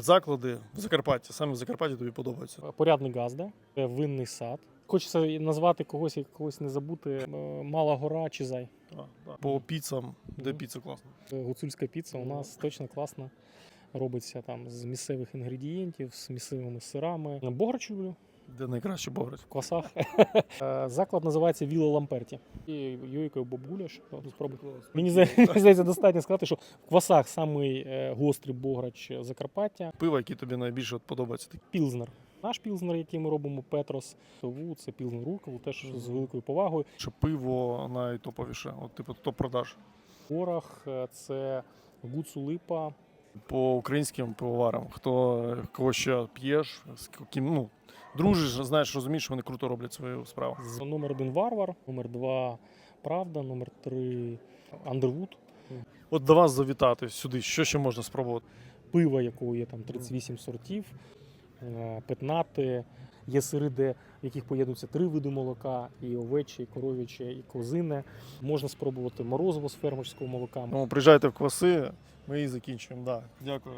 Заклади в Закарпатті, саме в Закарпатті тобі подобається. Порядний Газда, е, винний сад. Хочеться назвати когось, і когось не забути. е, Мала гора чи зай. По піцам, де піца класна. Е, Гуцульська піца у нас точно класна. робиться там з місцевих інгредієнтів, з місцевими сирами. Бограч люблю Де найкраще бограть. в квасах. Е, Заклад називається Віла Ламперті. І Йойкою Бобгуляш. Спробуй. Мені здається, достатньо сказати, що в квасах самий е, гострий бограч Закарпаття. Пиво, які тобі найбільше от подобаються. Пілзнер. Наш пілзнер, який ми робимо, Петрос, Сову, це пілзнер Рукаву, теж з великою повагою. Що пиво найтоповіше, от типу топ-продаж. Горах е, це Гуцу Липа. По українським пивоварам. Хто кого ще п'єш, з ну, дружиш, знаєш, розумієш, що вони круто роблять свою справу. Номер один Варвар, номер два Правда, номер три Андервуд. От до вас завітати сюди, що ще можна спробувати? Пива, якого є там 38 сортів, е, петнати. Є сири, де, в яких поєднуються три види молока: і овече, і коров'яче, і козине. Можна спробувати морозиво з фермерського молока. Ну, приїжджайте в кваси, ми і закінчуємо. Да. Дякую.